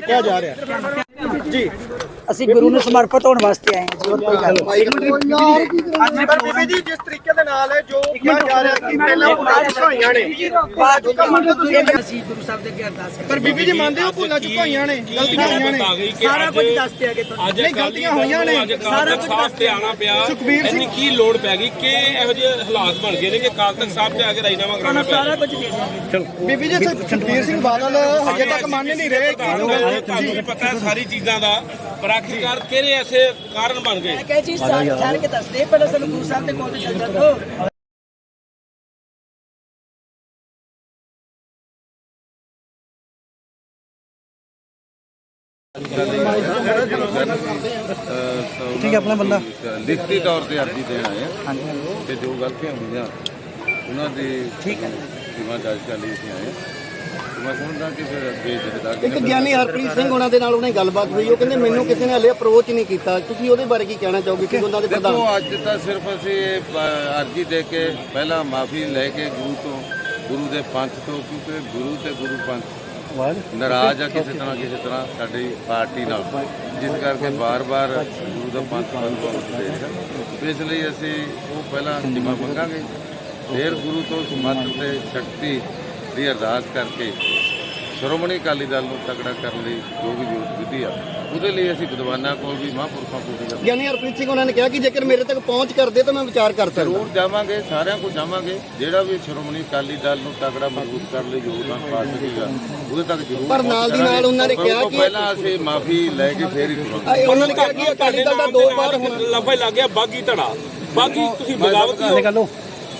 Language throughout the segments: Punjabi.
ਕਿਹਾ ਜਾ ਰਿਹਾ। ਜੀ। ਅਸੀਂ ਗੁਰੂ ਨੂੰ ਸਮਰਪਿਤ ਹੋਣ ਵਾਸਤੇ ਆਏ ਹਾਂ ਜੀ। ਹੋਰ ਕੋਈ ਗੱਲ? ਨਹੀਂ ਪਰ ਬੀਬੀ ਜੀ ਜਿਸ ਤਰੀਕੇ ਦੇ ਨਾਲ ਹੈ ਜੋ ਕਿਹਾ ਜਾ ਰਿਹਾ ਕਿ ਪਹਿਲਾਂ ਭੁੱਲਾਂ ਚੁਕਾਈਆਂ ਨੇ। ਅਸੀਂ ਗੁਰੂ ਸਾਹਿਬ ਦੇ ਅੱਗੇ ਅਰਦਾਸ ਪਰ ਕਰਦੇ ਬੀਬੀ ਜੀ ਮੰਨਦੇ ਹੋ ਭੁੱਲਾਂ ਚੁਕਾਈਆਂ ਨੇ? ਗਲਤੀਆਂ ਹੋਈਆਂ ਨੇ? ਸਾਰਾ ਕੁਝ ਦੱਸਦੇ ਆਗੇ ਤੁਹਾਨੂੰ ਅੱਜ ਨਹੀਂ, ਗਲਤੀਆਂ ਹੋਈਆਂ ਨੇ। ਸਾਰਾ ਸਾਰਾ ਕੁਝ ਕੁਝ ਸਾਫ਼ ਤੇ ਆਣਾ ਪਿਆ। ਸੁਖਬੀਰ ਸਿੰਘ- ਇੰਨੀ ਕੀ ਲੋੜ ਪੈ ਗਈ? ਕਿ ਇਹੋ ਜਿਹੇ ਹਾਲਾਤ ਬਣ ਗਏ ਨੇ ਕਿ ਕਾਲ ਤੱਕ ਸਾਹਿਬ ਤੇ ਆ ਕੇ ਰਾਜਨਾਮਾ ਕਰਾਉਣਾ ਪਿਆ ਸਾਰਾ ਕੁਝ ਦੇ ਦਿਆਂਗੇ ਬੀਬੀ ਜੀ ਸੁਖਬੀਰ ਸਿੰਘ ਬਾਦਲ ਹਜੇ ਤੱਕ ਮੰਨ ਨਹੀਂ ਰਹੇ ਕਿ ਤੁਹਾਨੂੰ ਵੀ ਪਤਾ ਹੈ ਸਾਰੀ ਚੀਜ਼ਾਂ ਦਾ ਪਰ ਆਖਿਰਕਾਰ ਕਿਹੜੇ ਐਸੇ ਕਾਰਨ ਬਣ ਗਏ? ਮੈਂ ਕਹੇ ਜੀ ਸਾਰੇ ਠਹਿਰ ਕੇ ਦੱਸਦੇ ਪਹਿਲਾਂ ਸਾਨੂੰ ਗੁਰੂ ਸਾਹਿਬ ਦੇ ਕੋਲ ਤੇ ਚੱਲ ਠੀਕ ਹੈ ਆਪਣਾ ਬੰਦਾ। ਲਿਖਤੀ ਤੌਰ ਤੇ ਅਰਜ਼ੀ ਦੇਣ ਆਏ ਆ। ਤੇ ਜੋ ਗਲਤੀਆਂ ਹੋਈਆਂ ਉਹਨਾਂ ਦੇ ਠੀਕ ਹੈ। ਕਰਨ ਲਈ ਅਸੀਂ ਆਏ ਆ। ਤੇ ਮੈਂ ਸਮਝਦਾ ਕਿ ਫਿਰ ਅੱਗੇ ਜਿਹੜਾ ਇੱਕ ਗਿਆਨੀ ਹਰਪ੍ਰੀਤ ਸਿੰਘ ਉਹਨਾਂ ਦੇ ਨਾਲ ਉਹਨੇ ਗੱਲਬਾਤ ਹੋਈ ਉਹ ਕਹਿੰਦੇ ਮੈਨੂੰ ਕਿਸੇ ਨੇ ਹਲੇ ਅਪਰੋਚ ਨਹੀਂ ਕੀਤਾ। ਤੁਸੀਂ ਉਹਦੇ ਬਾਰੇ ਕੀ ਕਹਿਣਾ ਚਾਹੋਗੇ? ਕਿ ਉਹਨਾਂ ਦੇ ਪ੍ਰਧਾਨ ਦੇਖੋ ਅੱਜ ਤਾਂ ਸਿਰਫ ਅਸੀਂ ਇਹ ਅਰਜ਼ੀ ਦੇ ਕੇ ਪਹਿਲਾਂ ਮਾਫੀ ਲੈ ਕੇ ਗੁਰੂ ਤੋਂ ਗੁਰੂ ਦੇ ਪੰਥ ਤੋਂ ਕਿਉਂਕਿ ਗੁਰੂ ਤੇ ਗੁਰੂ ਪੰਥ ਨਾਰਾਜ਼ ਆ ਕਿਸੇ ਤਰ੍ਹਾਂ ਕਿਸੇ ਤਰ੍ਹਾਂ ਸਾਡੀ ਪਾਰਟੀ ਨਾਲ। ਜਿਸ ਕਰਕੇ ਬਾਰ-ਬਾਰ ਗੁਰੂ ਦਾ ਪੰਥ ਬੰਦ ਰਿਹਾ ਤੇ ਇਸ ਲਈ ਅਸੀਂ ਉਹ ਪਹਿਲਾਂ ਜਿਮਾ ਮੰਗਾਂਗੇ। ਫਿਰ ਗੁਰੂ ਤੋਂ ਸਮੱਤ ਤੇ ਸ਼ਕਤੀ ਦੀ ਅਰਦਾਸ ਕਰਕੇ ਸ਼੍ਰੋਮਣੀ ਅਕਾਲੀ ਦਲ ਨੂੰ ਤਕੜਾ ਕਰਨ ਲਈ ਜੋ ਵੀ ਜ਼ਰੂਰਤ ਵਿਧੀ ਆ ਉਹਦੇ ਲਈ ਅਸੀਂ ਵਿਦਵਾਨਾਂ ਕੋਲ ਵੀ ਮਹਾਂਪੁਰਖਾਂ ਕੋਲ ਵੀ ਜਾਂਦੇ ਗਿਆਨੀ ਹਰਪ੍ਰੀਤ ਸਿੰਘ ਉਹਨਾਂ ਨੇ ਕਿਹਾ ਕਿ ਜੇਕਰ ਮੇਰੇ ਤੱਕ ਪਹੁੰਚ ਕਰਦੇ ਤਾਂ ਮੈਂ ਵਿਚਾਰ ਕਰ ਸਕਦਾ। ਜ਼ਰੂਰ ਜਾਵਾਂਗੇ ਸਾਰਿਆਂ ਕੋਲ ਜਾਵਾਂਗੇ ਜਿਹੜਾ ਵੀ ਸ਼੍ਰੋਮਣੀ ਅਕਾਲੀ ਦਲ ਨੂੰ ਤਕੜਾ ਮਜ਼ਬੂਤ ਕਰਨ ਲਈ ਯੋਗਦਾਨ ਪਾ ਸਕੇਗਾ ਉਹਦੇ ਤੱਕ ਜ਼ਰੂਰ ਪਰ ਨਾਲ ਦੀ ਨਾਲ ਉਹਨਾਂ ਨੇ ਕਿਹਾ ਕਿ- ਪਹਿਲਾਂ ਅਸੀਂ ਮਾਫੀ ਲੈ ਕੇ ਫੇਰ ਹੀ ਤੁਰਾਂਗੇ। ਉਹਨਾਂ ਨੇ ਕਿਹਾ ਕਿ ਅਕਾਲੀ ਦਲ ਦਾ ਦੋ ਵਾਰ ਹੋਣਾ। ਲਫਾ ਲੱਗ ਗਿਆ ਬਾਗੀ ਧੜਾ। ਬਾਗੀ ਤੁਸੀਂ ਬਗਾਵਤ ਹੋ।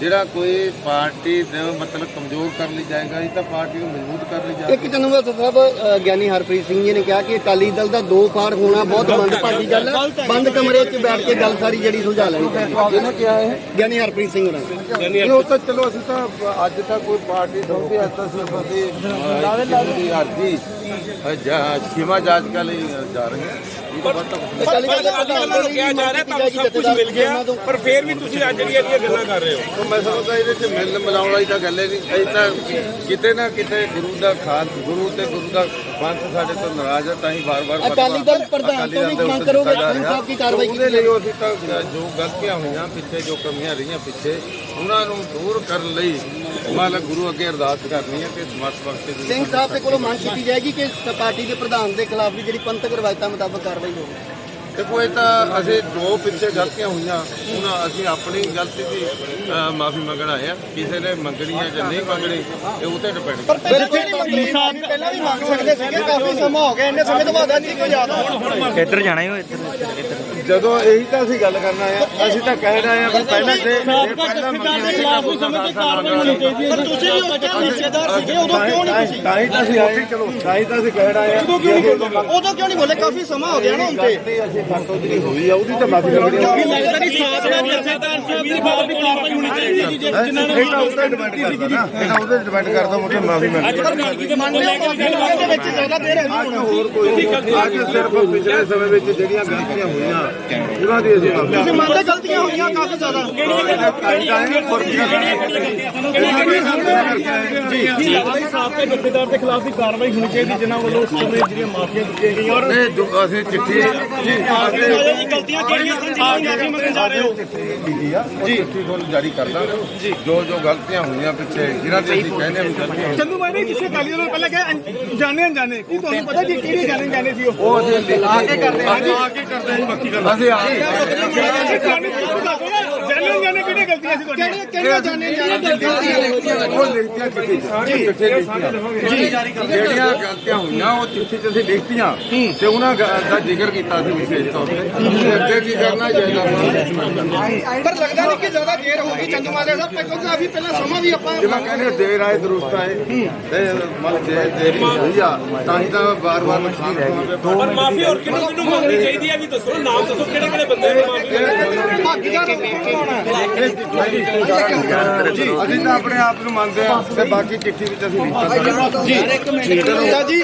ਜਿਹੜਾ ਕੋਈ ਪਾਰਟੀ ਦੇ ਮਤਲਬ ਕਮਜ਼ੋਰ ਕਰ ਲਈ ਜਾਏਗਾ ਇਹ ਤਾਂ ਪਾਰਟੀ ਨੂੰ ਮਜ਼ਬੂਤ ਕਰ ਲਈ ਜਾਏਗਾ। ਇੱਕ ਚੰਨੂਆ ਸਾਹਿਬ ਗਿਆਨੀ ਹਰਪ੍ਰੀਤ ਸਿੰਘ ਜੀ ਨੇ ਕਿਹਾ ਕਿ ਅਕਾਲੀ ਦਲ ਦਾ ਦੋ ਫਾੜ ਹੋਣਾ ਬਹੁਤ ਮੰਦਭਾਗੀ ਗੱਲ ਹੈ। ਬੰਦ ਕਮਰੇ 'ਚ ਬੈਠ ਕੇ ਗੱਲ ਸਾਰੀ ਜਿਹੜੀ ਸੁਲਝਾ ਲੈਣੀ ਚਾਹੀਦੀ ਕਿਹਾ ਹੈ ਗਿਆਨੀ ਹਰਪ੍ਰੀਤ ਸਿੰਘ ਹੋਣਾ ਨੇ। ਉਹ ਤਾਂ ਚਲੋ ਅਸੀਂ ਤਾਂ ਅੱਜ ਤੱਕ ਕੋਈ ਪਾਰਟੀ ਸੌਂਪੀ ਅੱਜ ਤਾਂ ਸਿਰਫ ਅਸੀਂ ਦੀ ਅਰਜੀ ਜਾਂ ਸੀਮਾ ਜਾਂਚ ਕਰ ਲਈ ਜਾ ਰਹੇ ਹਾਂ। ਦੇ ਦਲ ਨੂੰ ਕਿਹਾ ਜਾ ਰਿਹਾ ਤੁਹਾਨੂੰ ਸਭ ਕੁਝ ਮਿਲ ਗਿਆ ਪਰ ਫੇਰ ਵੀ ਤੁਸੀਂ ਅੱਜ ਜਿਹੜੀਆਂ ਜਿਹੜੀਆਂ ਗੱਲਾਂ ਕਰ ਰਹੇ ਹੋ। ਮੈਂ ਸਮਝਦਾ ਇਹਦੇ ਚ ਮਿਲਣ ਮਿਲਾਉਣ ਵਾਲੀ ਤਾਂ ਗੱਲ ਹੀ ਨਹੀਂ ਅਸੀਂ ਤਾਂ ਕਿਤੇ ਨਾ ਕਿਤੇ ਗੁਰੂ ਦਾ ਖਾਨ ਗੁਰੂ ਤੇ ਗੁਰੂ ਦਾ ਪੰਥ ਸਾਡੇ ਤੋਂ ਨਾਰਾਜ਼ ਹੈ ਤਾਂ ਹੀ ਵਾਰ-ਵਾਰ ਅਕਾਲੀ ਦਲ ਪ੍ਰਧਾਨ ਤੋਂ ਵੀ ਮੰਗ ਕਰੋਗੇ ਸਿੰਘ ਸਾਹਿਬ ਕੀ ਕਾਰਵਾਈ ਉਹਦੇ ਲਈ ਅਸੀਂ ਤਾਂ ਜੋ ਗਲਤੀਆਂ ਹੋਈਆਂ ਪਿੱਛੇ ਜੋ ਕਮੀਆਂ ਰਹੀਆਂ ਪਿੱਛੇ ਉਹਨਾਂ ਨੂੰ ਦੂਰ ਕਰਨ ਲਈ ਮਾਲਕ ਗੁਰੂ ਅੱਗੇ ਅਰਦਾਸ ਕਰਨੀ ਹੈ ਕਿ ਸਮਰਥ ਬਖਸ਼ੇ ਗੁਰੂ ਸਿੰਘ ਸਾਹਿਬ ਦੇ ਕੋਲੋਂ ਮੰਗ ਕੀਤੀ ਜਾਏਗੀ ਕਿ ਪਾਰਟੀ ਦੇ ਪ੍ਰਧਾਨ ਦੇ ਖਿਲਾਫ ਵੀ ਜਿਹੜੀ ਪੰਥਕ ਰਵਾਇਤਾਂ ਮੁਤਾਬਕ ਕਾਰਵਾਈ ਹੋਵੇ। ਦੇਖੋ ਇਹ ਤਾਂ ਅਸੀਂ ਜੋ ਪਿੱਛੇ ਗਲਤੀਆਂ ਹੋਈਆਂ ਉਹਨਾਂ ਅਸੀਂ ਆਪਣੀ ਗਲਤੀ ਦੀ ਮਾਫੀ ਮੰਗਣ ਆਏ ਆ ਕਿਸੇ ਨੇ ਮੰਗਣੀ ਹੈ ਜਾਂ ਨਹੀਂ ਮੰਗਣੀ ਇਹ ਉਹ ਤੇ ਡਿਪੈਂਡ ਪਹਿਲਾਂ ਵੀ ਮੰਗ ਸਕਦੇ ਸੀਗੇ ਕਾਫੀ ਸਮਾਂ ਹੋ ਗਿਆ ਇੰਨੇ ਸਮੇਂ ਤੋਂ ਬਾਅਦ ਅੱਜ ਕੋਈ ਯਾਦ ਆਉਂਦਾ ਇੱਧਰ ਜਾਣਾ ਹੀ ਇੱਧਰ। ਜਦੋਂ ਇਹੀ ਤਾਂ ਅਸੀਂ ਗੱਲ ਕਰਨਾ ਹੈ ਅਸੀਂ ਤਾਂ ਕਹਿ ਰਹੇ ਹਾਂ ਵੀ ਪਹਿਲਾਂ ਤੇ ਪਹਿਲਾਂ ਮੰਗੀਆਂ ਖਿਲਾਫ ਵੀ ਸਮੇਂ ਤੇ ਕਾਰਵਾਈ ਹੋਣੀ ਚਾਹੀਦੀ ਹੈ। ਪਰ ਤੁਸੀਂ ਵੀ ਟਾਈਮ ਹਿੱਸੇਦਾਰ ਸੀਗੇ ਉਦੋਂ ਕਿਉਂ ਨਹੀਂ ਤੁਸੀਂ? ਤਾਂ ਹੀ ਤਾਂ ਅਸੀਂ ਆਏ ਚਲੋ ਤਾਂ ਹੀ ਤਾਂ ਅਸੀਂ ਕਹਿ ਰਹੇ ਹਾਂ ਉਦੋਂ ਕਿਉਂ ਨਹੀਂ ਬੋਲੇ? ਉਦੋਂ ਕਿਉਂ ਨਹੀਂ ਬੋਲੇ? ਕਾਫੀ ਸਮਾਂ ਹੋ ਗਿਆ ਨਾ ਹੁਣ ਤੇ। ਗਲਤੀ ਅਸੀਂ ਜਿਹੜੀ ਹੋਈ ਆ ਉਹਦੀ ਤਾਂ ਮਾਫੀ ਕਿਉਂ ਨਹੀਂ ਲੱਗਦਾ ਕਿ ਸਾਥ ਦਾ ਜਥੇਦਾਰ ਸਾਹਿਬ ਦੀ ਬਾਤ ਵੀ ਕਾਰਵਾਈ ਹੋਣੀ ਚਾਹੀਦੀ ਹੈ ਜਿਨ੍ਹਾਂ ਨੇ ਇਹ ਤਾਂ ਉਹਦੇ ਡਿਪੈਂਡ ਕਰਦਾ ਨਾ ਇਹ ਤਾਂ ਉਹਦੇ ਡਿਪੈਂਡ ਕਰਦਾ ਮੁਝੇ ਮਾਫੀ ਮੰਗਣੀ ਮੰਨਦੇ ਹੋ ਕਿ ਦੇ ਵਿੱਚ ਜ਼ਿਆਦਾ ਦੇਰ ਹੈ ਅੱਜ ਹੋਰ ਕੋਈ ਅੱਜ ਸਿਰਫ ਪਿਛਲੇ ਸਮੇਂ ਵਿੱਚ ਜਿਹੜੀਆਂ ਗਲਤੀਆਂ ਹੋਈਆਂ ਉਹਨਾਂ ਦੀ ਅਸੀਂ ਤੁਸੀਂ ਮੰਨਦੇ ਗਲਤੀਆਂ ਹੋਈਆਂ ਕਾਫੀ ਜ਼ਿਆਦਾ। ਸਾਬਕਾ ਜਥੇਦਾਰ ਦੇ ਖਿਲਾਫ ਵੀ ਕਾਰਵਾਈ ਹੋਣੀ ਚਾਹੀਦੀ ਜਿਨ੍ਹਾਂ ਵੱਲੋਂ ਉਸ ਸਮੇਂ ਜਿਹੜੀਆਂ ਮਾਫੀਆਂ ਦਿੱਤੀਆਂ ਗਈਆਂ। ਔਰ ਇਹ ਜੋ ਅਸੀਂ ਚਿੱਠੀ ਗਲਤੀਆਂ ਕਿਹੜੀਆਂ ਸੰਜੀਵ ਮਾਫੀ ਮੰਗਣ ਜਾ ਰਹੇ ਹੋ। ਜੀ। ਆ ਉਹ ਚਿੱਠੀ ਤੁਹਾਨੂੰ ਜਾਰੀ ਕਰਦਾ। ਜੋ। ਜੋ ਗਲਤੀਆਂ ਹੋਈਆਂ ਪਿੱਛੇ ਜਿਨ੍ਹਾਂ ਤੇ ਅਸੀਂ ਕਹਿੰਦੇ ਹਾਂ ਗਲਤੀਆਂ ਚੰਦੂ ਬਾਈ ਨੇ ਕਿਸੇ ਕਾਲੀ ਨੂੰ ਪਹਿਲਾਂ ਕਿਹਾ ਜਾਣੇ ਅਣਜਾਣੇ। ਕੀ ਤੁਹਾਨੂੰ ਪਤਾ ਜੀ ਕਿਹੜੀ ਜਾਣੇ ਜਾਣੇ ਸੀ ਉਹ? ਉਹ ਅਸੀਂ ਆ ਕੇ ਕਰਦੇ ਆ। ਕੇ ਕਰਦੇ ਹਾਂ ਬਾਕੀ ਗੱਲ ਅਸੀਂ ਆ ਕੇ ਜਾਣੇ ਅਣਜਾਣੇ ਕਿਹੜੀਆਂ ਗਲਤੀਆਂ ਸੀ ਤੁਹਾਡੀਆਂ। ਕਿਹੜੀਆਂ ਜਾਣੇ ਉਹ ਲਿਖਤੀਆਂ ਚਿੱਠੀ ਚ, ਚਿੱਠੀ ਲਿਖਤੀਆਂ ਜਿਹੜੀਆਂ ਗਲਤੀਆਂ ਹੋਈਆਂ ਉਹ ਚਿੱਠੀ ਚ ਅਸੀਂ ਲਿਖਤੀਆਂ। ਤੇ ਉਹਨਾਂ ਗ- ਦਾ ਜ਼ਿਕਰ ਕੀਤਾ ਸੀ ਵਿਸ਼ੇਸ਼ ਤੌਰ ਤੇ। ਤੇ ਅੱਗੇ ਕੀ ਕਰਨਾ ਚਾਹੀਦਾ ਪਰ ਲੱਗਦਾ ਨਹੀਂ ਕਿ ਜ਼ਿਆਦਾ ਦੇਰ ਹੋ ਗਈ ਚੰਦੂ ਮਾਜਰਾ ਸਾਹਿਬ। ਕਿਉਂਕਿ ਕਾਫੀ ਪਹਿਲਾਂ ਸਮਾਂ ਵੀ ਆਪਾਂ ਜਿਵੇਂ ਕਹਿੰਦੇ ਦੇਰ ਆਏ ਦਰੁਸਤ ਆਏ। ਤੇ ਮਤਲਬ ਜੇ ਦੇਰੀ ਹੋਈ ਆ ਤਾਂ ਹੀ ਤਾਂ ਵਾਰ-ਵਾਰ ਨੁਕਸਾਨ ਹੋਵੇ ਪਰ ਮਾਫੀ ਹੋਰ ਕਿਹਨੂੰ ਕਿਹਨੂੰ ਮੰਗਣੀ ਚਾਹੀਦੀ ਹੈ ਵੀ ਦੱਸੋ? ਨਾਮ ਦੱਸੋ ਕਿਹੜੇ ਕਿਹੜੇ ਬੰਦੇ ਨੇ ਮਾਫੀ ਭਾਗੀਦਾਰ ਕੌਣ ਹੈ ਅਸੀਂ ਤਾਂ ਆਪਣੇ ਆਪ ਨੂੰ ਮੰਨਦੇ ਆ ਤੇ ਬਾਕੀ ਚਿੱਠੀ ਵਿੱਚ ਅਸੀਂ ਲਿਖਤਾ ਜੀ।